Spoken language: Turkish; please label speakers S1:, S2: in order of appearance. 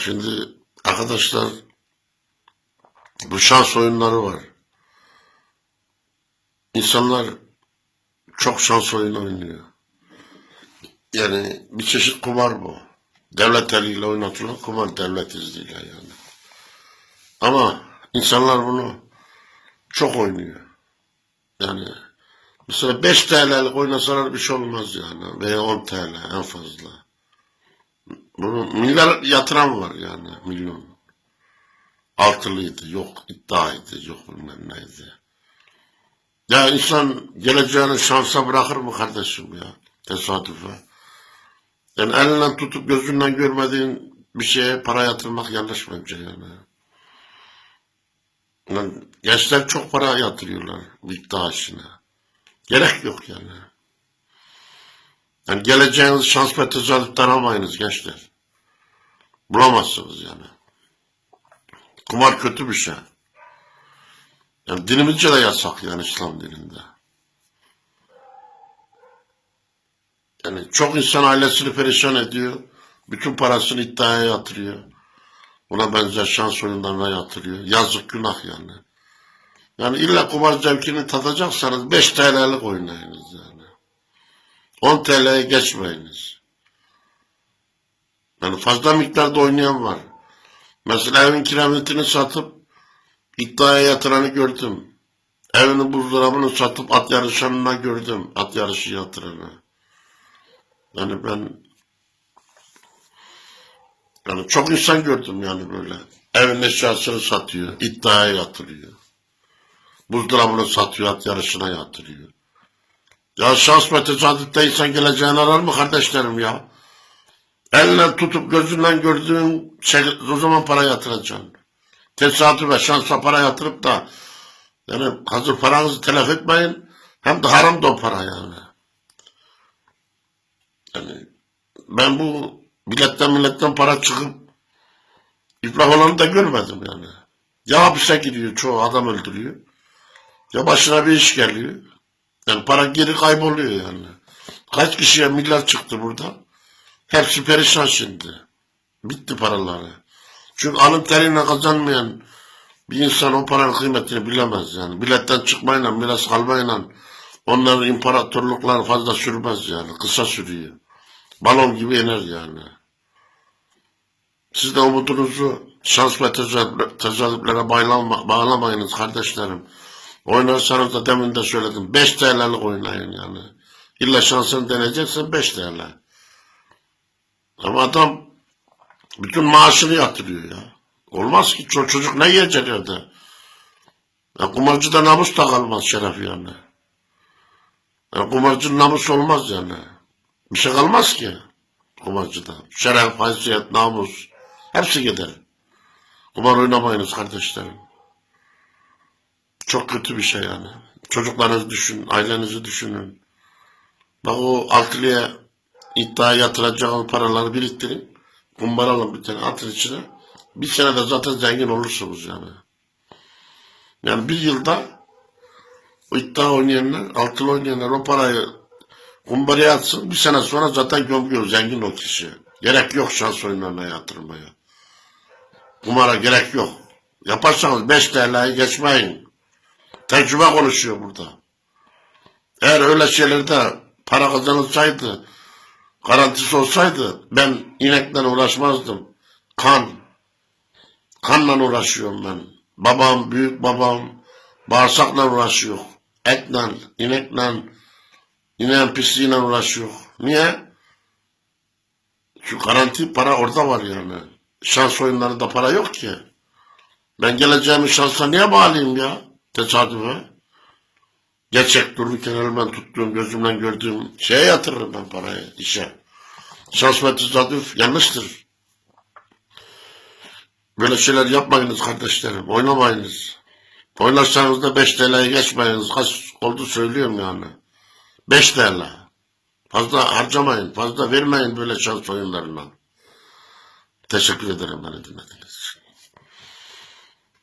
S1: Şimdi arkadaşlar bu şans oyunları var. İnsanlar çok şans oyunu oynuyor. Yani bir çeşit kumar bu. Devlet eliyle oynatılan kumar devlet izniyle yani. Ama insanlar bunu çok oynuyor. Yani mesela 5 TL'lik oynasalar bir şey olmaz yani. Veya 10 TL en fazla. Bunu milyar yatıran var yani milyon. Altılıydı, yok iddiaydı, yok bilmem neydi. Ya insan geleceğini şansa bırakır mı kardeşim ya? Tesadüfe. Yani elinden tutup gözünden görmediğin bir şeye para yatırmak yanlış bence yani. yani gençler çok para yatırıyorlar iddia işine. Gerek yok yani. Yani geleceğiniz şans ve tesadüften almayınız gençler. Bulamazsınız yani. Kumar kötü bir şey. Yani dinimizce de yasak yani İslam dininde. Yani çok insan ailesini perişan ediyor. Bütün parasını iddiaya yatırıyor. Buna benzer şans oyunlarına yatırıyor. Yazık günah yani. Yani illa kumar zevkini tadacaksanız 5 TL'lik oynayınız yani. 10 TL'ye geçmeyiniz. Yani fazla miktarda oynayan var. Mesela evin kiremitini satıp iddiaya yatıranı gördüm. Evinin buzdolabını satıp at yarışanına gördüm. At yarışı yatıranı. Yani ben yani çok insan gördüm yani böyle. Evin eşyasını satıyor. iddiaya yatırıyor. Buzdolabını satıyor. At yarışına yatırıyor. Ya şans ve tesadüfte insan geleceğini arar mı kardeşlerim ya? Eline tutup gözünden gördüğün şey, o zaman para yatıracaksın. Tesadüfe şansa para yatırıp da yani hazır paranızı telef etmeyin. Hem de haram da o para yani. Yani ben bu milletten milletten para çıkıp iflah olanı da görmedim yani. Ya hapise gidiyor çoğu adam öldürüyor. Ya başına bir iş geliyor. Yani para geri kayboluyor yani. Kaç kişiye milyar çıktı burada. Hepsi perişan şimdi. Bitti paraları. Çünkü alın teriyle kazanmayan bir insan o paranın kıymetini bilemez yani. Milletten çıkmayla, miras kalmayla onların imparatorlukları fazla sürmez yani. Kısa sürüyor. Balon gibi iner yani. Siz de umudunuzu şans ve tezahür- tezahürlere bağlama, bağlamayınız kardeşlerim. Oynarsanız da demin de söyledim. 5 TL'lik oynayın yani. İlla şansını deneyeceksen 5 TL. Ama adam bütün maaşını yatırıyor ya. Olmaz ki ço- çocuk ne yiyecek evde? Ya kumarcıda namus da kalmaz şeref yani. Ya kumarcının namus olmaz yani. Bir şey kalmaz ki kumarcıda. Şeref, haysiyet, namus hepsi gider. Kumar oynamayınız kardeşlerim. Çok kötü bir şey yani. Çocuklarınızı düşünün, ailenizi düşünün. Bak o altılıya iddia yatıracağın paraları biriktirin. Kumbar alın bir tane atın içine. Bir senede zaten zengin olursunuz yani. Yani bir yılda o iddia oynayanlar, altılı oynayanlar o parayı kumbaraya atsın. Bir sene sonra zaten gömüyor zengin o kişi. Gerek yok şans oyunlarına yatırmaya. Kumara gerek yok. Yaparsanız 5 TL'yi geçmeyin. Tecrübe konuşuyor burada. Eğer öyle şeylerde para kazanılsaydı, garantisi olsaydı ben inekle uğraşmazdım. Kan. Kanla uğraşıyorum ben. Babam, büyük babam bağırsakla uğraşıyor. Etle, inekle, ineğin pisliğiyle uğraşıyor. Niye? Şu garanti para orada var yani. Şans oyunlarında para yok ki. Ben geleceğimi şansa niye bağlayayım ya? Tesadüfe. Gerçek dururken elimden tuttuğum, gözümden gördüğüm şeye yatırırım ben parayı, işe. Ve tesadüf yanlıştır. Böyle şeyler yapmayınız kardeşlerim, oynamayınız. Oynarsanız da 5 TL'ye geçmeyiniz. Kaç oldu söylüyorum yani. 5 TL. Fazla harcamayın, fazla vermeyin böyle şans oyunlarına. Teşekkür ederim beni dinlediğiniz için.